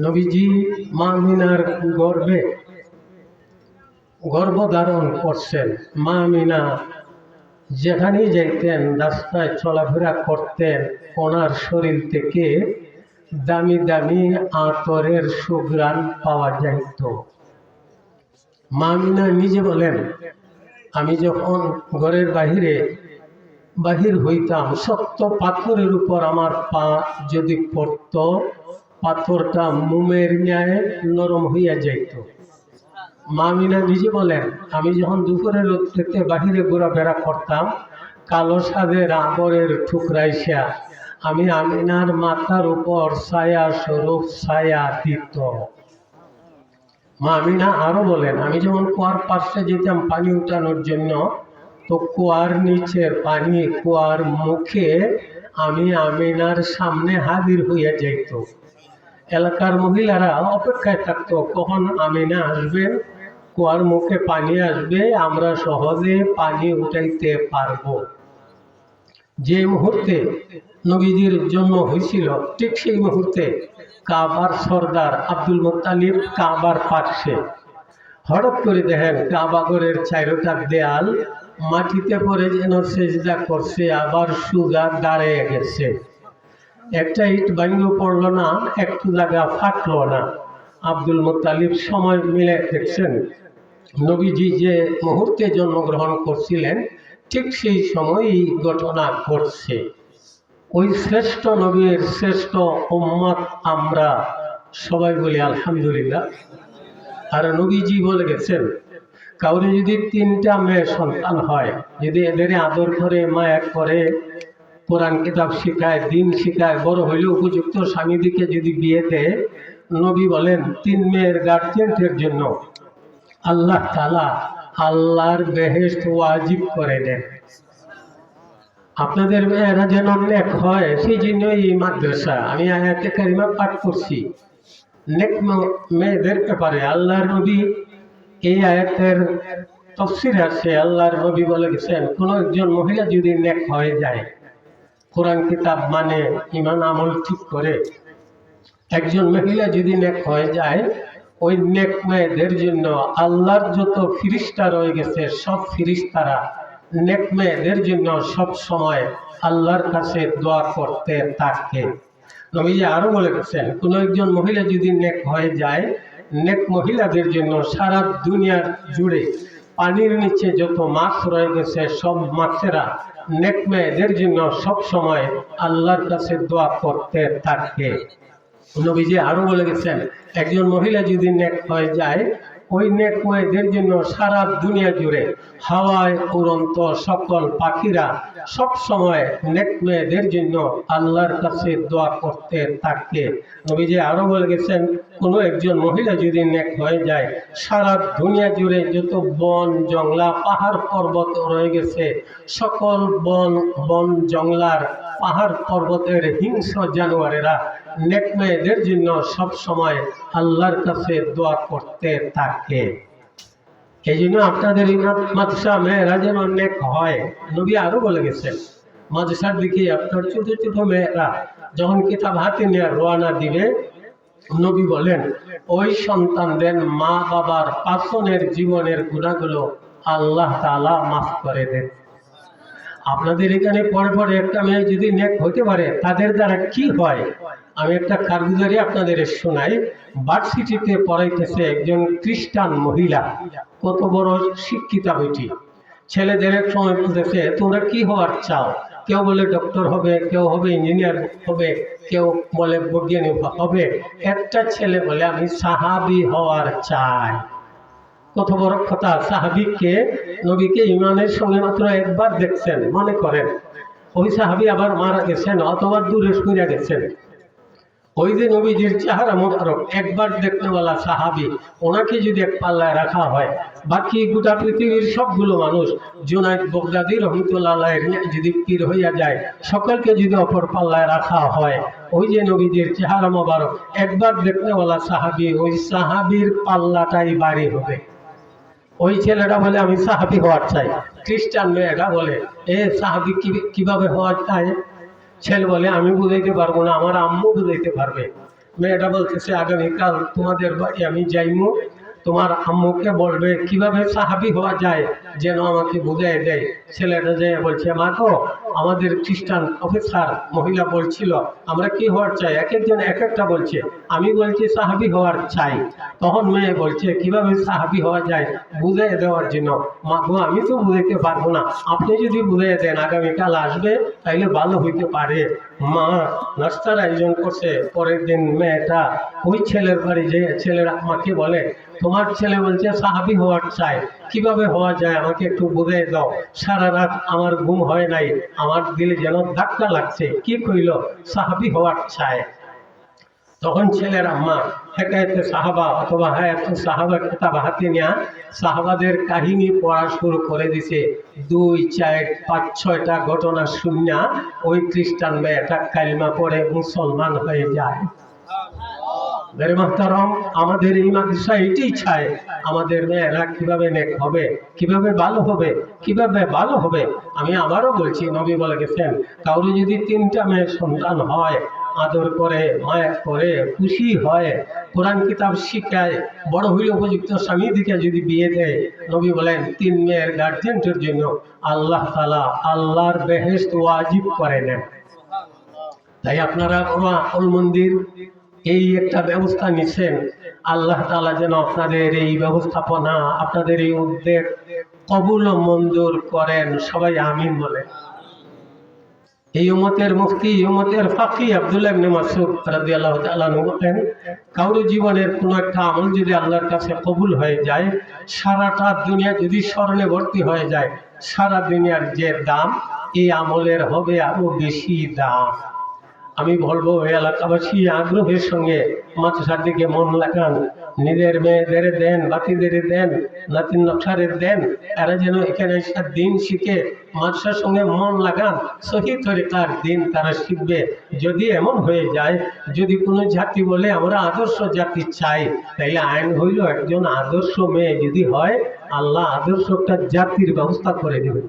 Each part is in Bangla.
নবীজি মা মিনার গর্ভে গর্ভধারণ করছেন। মা মিনা যেখানেই যাইতেন, রাস্তায় চলাফেরা করতেন, ওনার শরীর থেকে দামি দামি আতরের সুগ্রাণ পাওয়া যাইত। মা মিনা নিজে বলেন, আমি যখন ঘরের বাহিরে বাহির হইতাম, শক্ত পাথরের উপর আমার পা যদি পড়ত পাথরটা মোমের ন্যায় নরম হইয়া যাইত। মামিনা নিজে বলেন, আমি যখন দুপুরের রোদ থেকে বাহিরে ঘোরাফেরা করতাম, কালো সাদের আবরের ঠুকরাইসা আমি আমিনার মাথার উপর ছায়া স্বরূপ ছায়া দিত। মামিনা আরও বলেন, আমি যখন কুয়ার পাশে যেতাম পানি উঠানোর জন্য, তো কুয়ার নিচের পানি কুয়ার মুখে আমি আমিনার সামনে হাজির হইয়া যাইত। এলাকার মহিলারা অপেক্ষায় থাকতো, কখন আমিনা আসবেন কুয়ার মুখে পানি আসবে, আমরা সহজে পানি উঠাইতে পারব। যে মুহূর্তে নবীজির জন্ম হয়েছিল ঠিক সেই মুহূর্তে কাবার সর্দার আব্দুল মোত্তালিব কাবার পাশে। হঠাৎ করে দেখেন কাবাগরের চাইরোটা দেয়াল মাটিতে পড়ে যেন সেজদা করছে, আবার সুজা দাঁড়িয়ে গেছে। একটা ইট ভাঙিও পড়ল না, একটু জায়গা ফাটলো না। আব্দুল মোত্তালিব সময় মিলে দেখছেন। নবীজি যে মুহূর্তে জন্মগ্রহণ করছিলেন, ঠিক সেই সময়ই ঘটনা ঘটছে। ওই শ্রেষ্ঠ নবীর শ্রেষ্ঠ উম্মত আমরা সবাই বলি আলহামদুলিল্লাহ। আর নবীজি বলে গেছেন, কাউরে যদি তিনটা মেয়ে সন্তান হয়, যদি এদের আদর করে, মায়া করে কোরআন কিতাব শিখায়, দিন শিখায়, বড় হইলে উপযুক্ত স্বামীদিকে যদি বিয়ে দেয়, নবী বলেন, তিন মেয়ের গার্জেন্টের জন্য। আল্লাহ তালা আল্লাহর বেহেস্ট ওয়াজিব করে দেন। আপনাদের মেয়েরা যেন নেক হয়, সেই জন্য এই মাদ্রাসা। আমি আয়াতে কারিমা পাঠ করছি। নেক মেয়েদের ব্যাপারে আল্লাহর নবী এই আয়াতের তফসির আছে। আল্লাহর নবী বলে গেছেন, কোনো একজন মহিলা যদি নেক হয়ে যায় কোরআন কিতাব মানে ইমান আমল ঠিক করে। একজন মহিলা যদি নেক হয়ে যায়, ওই নেক মেয়েদের জন্য আল্লাহর যত ফিরিস্তা রয়ে গেছে, সব ফিরিস্তারা নেক মেয়েদের জন্য সব সময় আল্লাহর কাছে দোয়া করতে থাকে। নবীজি আরও বলে গেছেন, কোন একজন মহিলা যদি নেক হয়ে যায়, নেক মহিলাদের জন্য সারা দুনিয়ার জুড়ে পানির নিচে যত মাছ রয়ে গেছে, সব মাছেরা নেক মেয়েদের জন্য সব সময় আল্লাহর কাছে দোয়া করতে থাকে। নবীজি আরও বলে গেছেন, একজন মহিলা যদি নেক হয়ে যায় ওই মেয়েদের জন্য সারা দুনিয়া জুড়ে হাওয়ায় উড়ন্ত সকল পাখিরা সব সময় মেয়েদের জন্য আল্লাহর কাছে দোয়া করতে থাকে। নবীজি আরও বলে গেছেন, কোনো একজন মহিলা যদি নেক হয়ে যায়, সারা দুনিয়া জুড়ে যত বন, জংলা, পাহাড়, পর্বত রয়ে গেছে, সকল বন বন, জংলার পাহাড় পর্বতের হিংস্র জানোয়ারেরা নেক মেয়েদের জন্য সব সময় আল্লাহর কাছে দোয়া করতে থাকে। এই জন্য আপনাদের মাদ্রাসা মেয়েরা যেন নেক হয়, নবী আরও বলে গেছেন, মাদ্রাসার দিকে আপনার ছোট ছোট মেয়েরা যখন কিতাব হাতে নিয়ে রোয়ানা দিবে, নবী বলেন, ওই সন্তানদের মা বাবার পাশনের জীবনের গুণাগুলো আল্লাহ তালা মাফ করে দেন। আপনাদের এখানে পরে পরে একটা মেয়ে যদি নেক হতে পারে, তাদের দ্বারা কি হয়? আমি একটা কারগুজারি আপনাদের শোনাই। ভার্সিটিতে পড়াইতেছে একজন খ্রিস্টান মহিলা। কত বড় শিক্ষিতা বেটি ছেলেদের এক সময় বলতেছে, তোমরা কি হওয়ার চাও? কেউ বলে ডক্টর হবে, কেউ হবে ইঞ্জিনিয়ার হবে, কেউ বলে বৈজ্ঞানিক হবে। একটা ছেলে বলে, আমি সাহাবি হওয়ার চাই। কত বড় কথা, সাহাবিকে, নবীকে ইমানের সঙ্গে মাত্র একবার দেখছেন, মনে করেন। ওই সাহাবি আবার মারা গেছেন, অথবা দূরে সরে গেছেন। ওই যে নবীজির চেহারা মোবারক, একবার দেখনেওয়ালা সাহাবি, ওনাকে যদি এক পাল্লায় রাখা হয়, বাকি গোটা পৃথিবীর সবগুলো মানুষ, জুনাইদ বগদাদি রহমতুল্লাহ যদি পীর হইয়া যায়, সকলকে যদি অপর পাল্লায় রাখা হয়, ওই যে নবীজির চেহারা মোবারক, একবার দেখনেওয়ালা সাহাবি, ওই সাহাবির পাল্লাটাই বাড়ি হবে। ওই ছেলেটা বলে, আমি সাহাবি হওয়ার চাই। খ্রিস্টান মেয়েটা বলে, এ সাহাবি কীভাবে হওয়ার চাই? ছেলে বলে, আমি বুঝাইতে পারব না, আমার আম্মু বুঝাইতে পারবে। মেয়েটা বলতেছে, আগামীকাল তোমাদের বাড়ি আমি যাইমু। তোমার আম্মুকে বলবে, কীভাবে সাহাবি হওয়া যায় যেন আমাকে বুঝাই দেয়? ছেলেটা যে বলছে, মা তো আমাদের খ্রিস্টান অফিসার, মহিলা বলছিল, আমরা কি হওয়ার চাই? এক একজন এক একটা বলছে, আমি বলছি সাহাবি হওয়ার চাই। তখন মেয়ে বলছে, কীভাবে সাহাবি হওয়া যায় বুঝাই দেওয়ার জন্য? মা গো, আমি তো বুঝাইতে পারব না। আপনি যদি বুঝাই দেন, আগামীকাল আসবে, তাইলে ভালো হইতে পারে। মা নাস্তার আয়োজন করছে। পরের দিন মেয়েটা ওই ছেলের বাড়ি যে ছেলের আমাকে বলে তোমার ছেলে বলছে, সাহাবি হওয়ার চাই। কীভাবে হওয়া যায়? আমাকে একটু বুঝাই দাও। সারা রাত আমার ঘুম হয় নাই। আমার দিলে যেন ধাক্কা লাগছে। কি কইল? সাহাবি হওয়ার চায় তখন ছেলের আম্মা হেকায়তে সাহাবা অথবা হায়াত সাহাবা কিতাব হাতে নেয়া সাহাবাদের কাহিনী পড়া শুরু করে দিছে। দুই, চার, পাঁচ, ছয়টা ঘটনা শুনিয়া ওই খ্রিস্টান মেয়েটা কালিমা পড়ে মুসলমান হয়ে যায়। আমাদের এই মাদ্রাসা এটাই চায়, আমাদের মেয়েরা কীভাবে নেক হবে, কীভাবে ভালো হবে, কীভাবে ভালো হবে। আমি আবারও বলছি, নবী বলে গেছেন কাউরে যদি তিনটা মেয়ের সন্তান হয়, আদর করে মায়া করে, খুশি হয়, কোরআন কিতাব শিখায়, বড় হইলে উপযুক্ত স্বামী দিকে যদি বিয়ে দেয়, নবী বলেন, তিন মেয়ের গার্জেন্টের জন্য আল্লাহ তালা আল্লাহর বেহেস্ত ওয়াজিব করে নেন। তাই আপনারা কোনো মন্দির এই একটা ব্যবস্থা নিচ্ছেন আল্লাহ তাআলা যেন আপনাদের এই ব্যবস্থাপনা, আপনাদের এই উদ্যোগ কবুল ও মঞ্জুর করেন, সবাই আমিন বলে এই উমতের মুফতি উমতের ফাঁকি আব্দুল্লাহ ইবনে মাসুদ রাদিয়াল্লাহু তাআলা বলেন জীবনের কোনো একটা আমল যদি আল্লাহর কাছে কবুল হয়ে যায়, সারাটা দুনিয়া যদি স্মরণে ভর্তি হয়ে যায়, সারা দুনিয়ার যে দাম, এই আমলের হবে আরও বেশি দাম। আমি বলব এলাকাবাসী, আগ্রহের সঙ্গে মাদ্রাসার দিকে মন লাগান। নিজের মেয়েদের দেন, বাতিদের দেন নাতিন নকশারের দেন। এরা যেন এখানে দিন শিখে মাদ্রাসার সঙ্গে মন লাগান। সহি তরিকার দিন তারা শিখবে। যদি এমন হয়ে যায়, যদি কোনো জাতি বলে, আমরা আদর্শ জাতি চাই তাইলে আইন হইল একজন আদর্শ মেয়ে। যদি হয়, আল্লাহ আদর্শ একটা জাতির ব্যবস্থা করে দেবে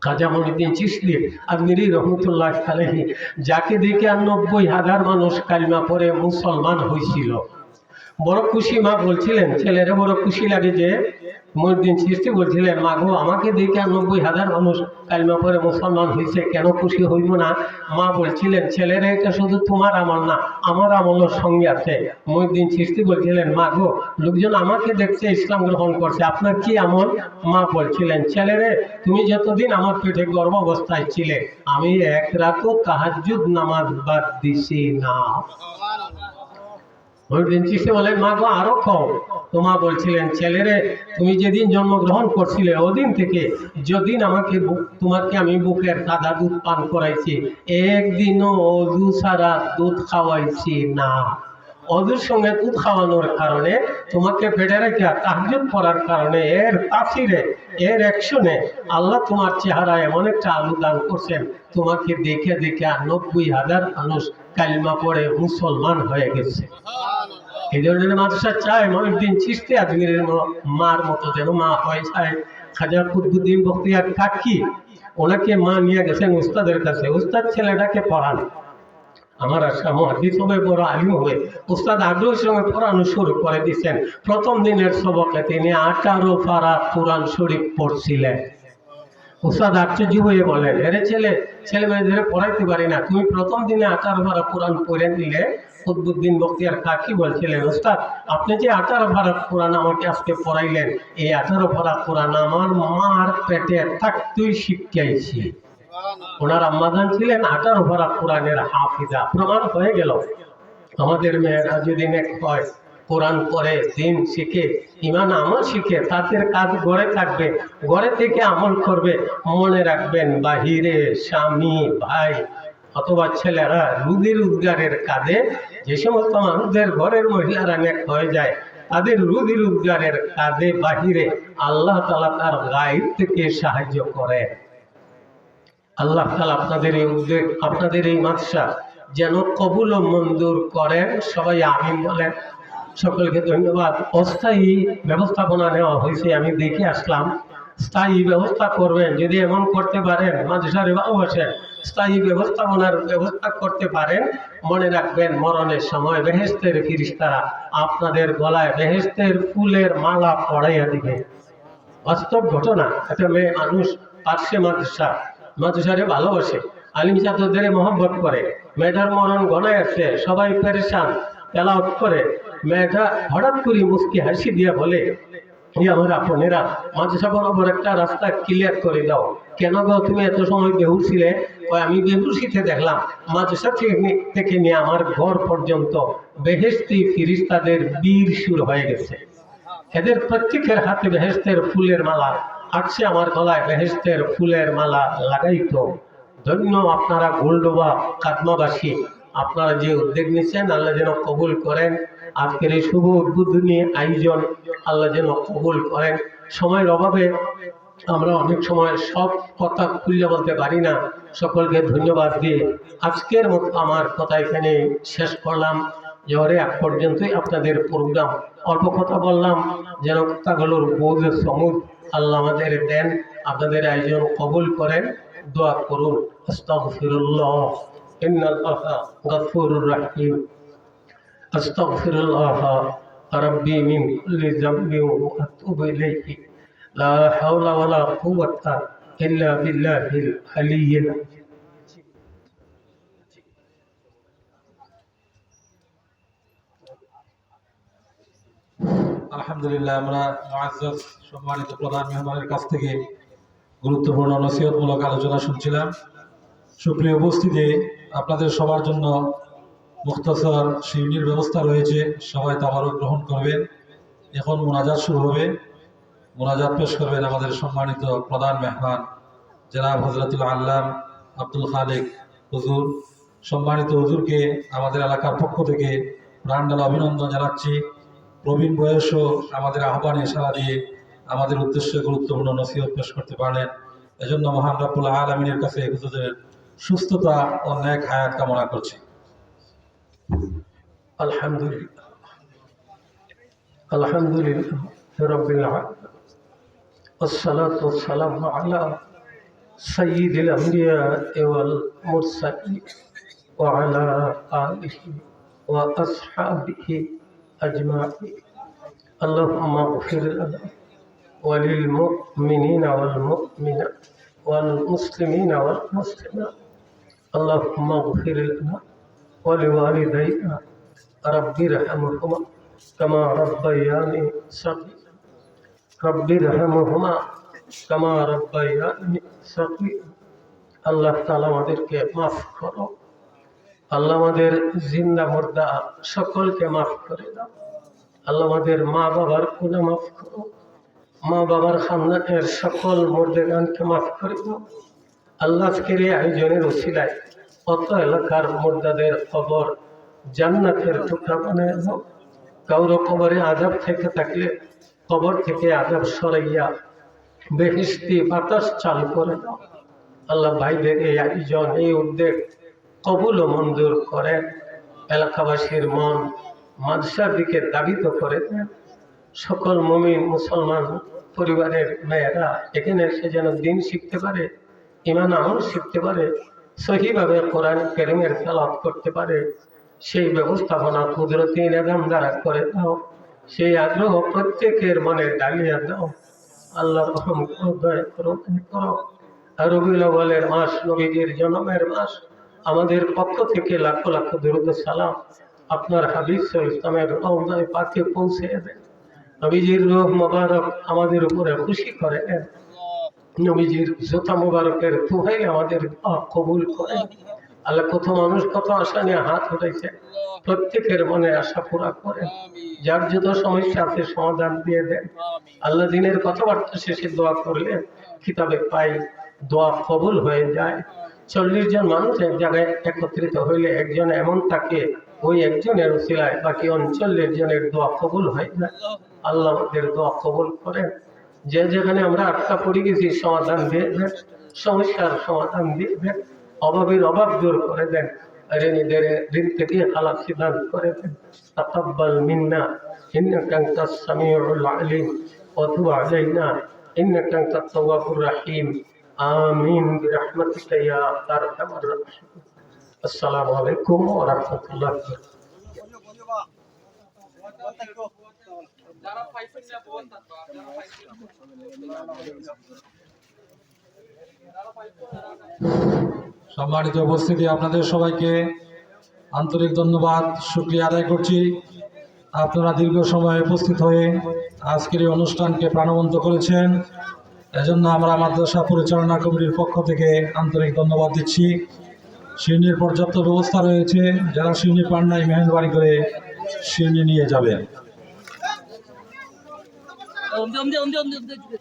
খাজা মহিউদ্দিন আর আজমিরি রহমতুল্লাহ আলহী যাকে দেখে আর নব্বই হাজার মানুষ কালিমা পরে মুসলমান হয়েছিল বড় খুশি মা বলছিলেন, ছেলেরা বড় খুশি লাগে যে, মহিউদ্দিন সৃষ্টি বলছিলেন, মা গো, আমাকে দেখে নব্বই হাজার মানুষ কালিমা পরে মুসলমান হয়েছে কেন খুশি হইব না? মা বলছিলেন, ছেলেরা, এটা শুধু তোমার আমল না, আমার আমলের সঙ্গে আছে। মহিউদ্দিন সৃষ্টি বলছিলেন, মা গো, লোকজন আমাকে দেখছে, ইসলাম গ্রহণ করছে, আপনার কি আমল? মা বলছিলেন, ছেলেরে, তুমি যতদিন আমার পেটে গর্ভ অবস্থায় ছিলে, আমি এক রাতও তাহাজ্জুদ নামাজ বাদ দিছি না। মহিউদ্দিন মা গো, আরও কম তোমা বলছিলেন, ছেলেরে, তুমি যেদিন জন্মগ্রহণ করছিলে, ওদিন থেকে যেদিন আমাকে তোমাকে আমি বুকের সাদা দুধ পান করাইছি, একদিনও অজু ছাড়া দুধ খাওয়াইছি না। অজুর সঙ্গে দুধ খাওয়ানোর কারণে তোমাকে পেটে রেখে তাহাজুদ করার কারণে এর তাসিরে এর অ্যাকশনে আল্লাহ তোমার চেহারা এমন একটা আলু দান করছেন, তোমাকে দেখে দেখে নব্বই হাজার মানুষ কালিমা পড়ে মুসলমান হয়ে গেছে। এই ধরনের মাদ্রাসা চায় মহিউদ্দিন চিস্তি আজমিরের মার মতো যেন মা হয়। চায় খাজা কুতবুদ্দিন বখতিয়ার কাকি, ওনাকে মা নিয়ে গেছেন উস্তাদের কাছে। উস্তাদ ছেলেটাকে পড়ান। আমার আশা মহাদিস হবে, বড় আলিম হবে। উস্তাদ আগ্রহের সঙ্গে পড়ানো শুরু করে দিচ্ছেন প্রথম দিনের সবকে তিনি আঠারো পারা কোরআন শরীফ পড়ছিলেন। উস্তাদ আশ্চর্য হয়ে বলেন এরে ছেলে ছেলে মেয়েদের পড়াইতে পারি না। তুমি প্রথম দিনে আঠারো ভাড়া কোরআন পড়ে দিলে কুতবুদ্দিন বক্তিয়ার কাকি বলছিলেন উস্তাদ আপনি যে আঠারো ভাড়া কোরআন আমাকে আজকে পড়াইলেন, এই আঠারো ভাড়া কোরআন আমার মার পেটে থাকতেই শিখাইছি ওনার আম্মাজান ছিলেন আঠারো ভাড়া কোরআনের হাফিজা। প্রমাণ হয়ে গেল। আমাদের মেয়েরা যদি নেক হয় কোরআন পড়ে দিন শিখে ইমান আমল শিখে, তাদের কাজ গড়ে থাকবে, গড়ে থেকে আমল করবে। মনে রাখবেন, বাহিরে স্বামী, ভাই অথবা ছেলেরা রুগী রোজগারের কাজে যে সমস্ত মানুষদের ঘরের মহিলারা নেক হয়ে যায়, তাদের রুগী রোজগারের কাজে বাহিরে আল্লাহ তালা তার গাইড থেকে সাহায্য করে। আল্লাহ তালা আপনাদের এই উদ্যোগ আপনাদের এই মাদ্রাসা যেন কবুল ও মঞ্জুর করেন, সবাই আমিন বলেন। সকলকে ধন্যবাদ। অস্থায়ী ব্যবস্থাপনা নেওয়া হয়েছে, আমি দেখে আসলাম। স্থায়ী ব্যবস্থা করবেন, যদি এমন করতে পারেন, মাদ্রাসার ভালোবাসেন স্থায়ী ব্যবস্থাপনার ব্যবস্থা করতে পারেন, মনে রাখবেন মরণের সময় বেহেস্তের ফিরিস্তারা আপনাদের গলায় বেহেস্তের ফুলের মালা পড়াইয়া দিবে। বাস্তব ঘটনা, একটা মেয়ে মানুষ পারছে মাদ্রাসা, মাদ্রাসারে ভালোবাসে, আলিম ছাত্রদের মহব্বত করে, মেয়েটার মরণ গণায় আছে, সবাই পেরেশান তেলাওয়াত করে মেয়েটা হঠাৎ করে মুস্কি হাসি দিয়া বলে আমার আপনেরা মাদ্রাসা বরাবর একটা রাস্তা ক্লিয়ার করে দাও। কেন গো তুমি এত সময় বেহুশ ছিলে আমি বেহুশিতে দেখলাম মাদ্রাসা থেকে নিয়ে আমার ঘর পর্যন্ত বেহেস্তি ফিরিস্তাদের বীর সুর হয়ে গেছে। এদের প্রত্যেকের হাতে বেহেস্তের ফুলের মালা আসছে আমার গলায় বেহেস্তের ফুলের মালা লাগাইতো। ধন্য আপনারা গোলডোবা কাদমাবাসী, আপনারা যে উদ্যোগ নিচ্ছেন আল্লাহ যেন কবুল করেন। আজকের এই শুভ উদ্বোধনী আয়োজন আল্লাহ যেন কবুল করেন। সময়ের অভাবে আমরা অনেক সময় সব কথা খুলে বলতে পারি না। সকলকে ধন্যবাদ দিয়ে আজকের মতো আমার কথা এখানে শেষ করলাম। জ্বরে এক পর্যন্তই আপনাদের প্রোগ্রাম। অল্প কথা বললাম, যেন কথাগুলোর বোধ সমুদ আল্লাহ আমাদের দেন, আপনাদের আয়োজন কবুল করেন। দোয়া করুন। আস্তাগফিরুল্লাহ। ইন্নাল্লাহ গফুরুর রহিম। أستغفر الله ربي من كل ذنب وأتوب إليه لا حول ولا قوة إلا بالله العلي আলহামদুলিল্লাহ, আমরা মুআজ্জাজ সম্মানিত প্রধান মেহমানের কাছ থেকে গুরুত্বপূর্ণ নসিহতমূলক আলোচনা শুনছিলাম। সুপ্রিয় উপস্থিতি, আপনাদের সবার জন্য মুক্তসর শিউনির ব্যবস্থা রয়েছে, সবাই তাবারও গ্রহণ করবেন। এখন মোনাজাত শুরু হবে। মোনাজাত পেশ করবেন আমাদের সম্মানিত প্রধান মেহমান, জনাব হজরতুল আল্লাম আব্দুল খালেক হুজুর। সম্মানিত হুজুরকে আমাদের এলাকার পক্ষ থেকে প্রাণডালা অভিনন্দন জানাচ্ছি। প্রবীণ বয়সও আমাদের আহ্বানে সাড়া দিয়ে আমাদের উদ্দেশ্যে গুরুত্বপূর্ণ নসিহত পেশ করতে পারলেন। এজন্য মহান রাব্বুল আলমিনের কাছে হুজুরের সুস্থতা ও ন্যাক হায়াত কামনা করছি। الحمد لله. الحمد لله رب العالمين. والصلاة والسلام على سيد الأنبياء والمرسلين وعلى آله وأصحابه أجمعين. اللهم اغفر لنا وللمؤمنين والمؤمنات والمسلمين والمسلمات. اللهم اغفر لنا ولوالدينا رب ارحمهما كما ربياني صغيرا رب ارحمهما كما ربياني صغيرا আল্লাহ তালা আমাদেরকে মাফ করো আল্লাহ আমাদের জিন্দা মুর্দা সকলকে মাফ করে দাও আল্লাহ আমাদের মা বাবার গুণা মাফ করো মা বাবার খানদানের সকল মুর্দেগানকে মাফ করে দাও আল্লাহ আজকের এই আয়োজনের ওসিলায় অত এলাকার মুর্দাদের খবর জান্নাতের টুকরা বানায় দাও কাউর কবরে আজাব থেকে থাকলে কবর থেকে আজাব সরাইয়া বেহিস্তি বাতাস চালু করে আল্লাহ ভাইদের এই আয়োজন, এই উদ্যোগ কবুল মঞ্জুর করেন। এলাকাবাসীর মন মাদ্রাসার দিকে দাবিত করে সকল মমিন মুসলমান পরিবারের মেয়েরা এখানে এসে যেন দিন শিখতে পারে ইমান আমল শিখতে পারে সহিভাবে কোরআন কেরিমের খেলাপ করতে পারে, সেই ব্যবস্থাপনা কুদরতি নিজাম দ্বারা করে দাও, সেই আগ্রহ প্রত্যেকের মনে ডালিয়ে দাও। আল্লাহ রহম দয়া মাস, নবীজির জন্মের মাস, আমাদের পক্ষ থেকে লাখ লাখ দরুদ সালাম আপনার সাল ইসলামের পাকে পৌঁছে দেন নবীজির রোহ মোবারক আমাদের উপরে খুশি করে দেন নবীজির জোতা মোবারকের তুহাই আমাদের কবুল করে। আল্লাহ কত মানুষ কত আশা নিয়ে হাত উঠেছে প্রত্যেকের মনে আশা পুরা করে। যার যত সমস্যা আছে সমাধান দিয়ে দেন। আল্লাহ দিনের কথাবার্তা শেষে দোয়া করলে কিতাবে পাই, দোয়া কবুল হয়ে যায়। চল্লিশ জন মানুষ এক জায়গায় একত্রিত হইলে একজন এমন থাকে ওই একজনের উসিলায় বাকি অঞ্চলের জনের দোয়া কবুল হয়ে যায় আল্লাহ আমাদের দোয়া কবুল করেন। যে যেখানে আমরা আটকা পড়ে গেছি সমাধান দিয়ে দেন সমস্যার সমাধান দিয়ে দেন অভাবের অভাব দূর করে দেন ঋণীদের ঋণ থেকে খালাস দান করে দেন তাকাব্বাল মিন্না ইন্নাকা আনতাস সামিউল আলিম ওয়া তুব আলাইনা إنك أنت التواب الرحيم آمين برحمتك يا أرحم الراحمين السلام عليكم ورحمة الله وبركاته সম্মানিত উপস্থিতি, আপনাদের সবাইকে আন্তরিক ধন্যবাদ, শুক্রিয়া আদায় করছি। আপনারা দীর্ঘ সময় উপস্থিত হয়ে আজকের এই অনুষ্ঠানকে প্রাণবন্ত করেছেন। এজন্য আমরা মাদ্রাসা পরিচালনা কমিটির পক্ষ থেকে আন্তরিক ধন্যবাদ দিচ্ছি। সিন্নির পর্যাপ্ত ব্যবস্থা রয়েছে। যারা সিন্নি পান নাই, মেহরবানি করে সিন্নি নিয়ে যাবেন। ఉంది ఉంది ఉంది ఉంది ఉంది ఉంది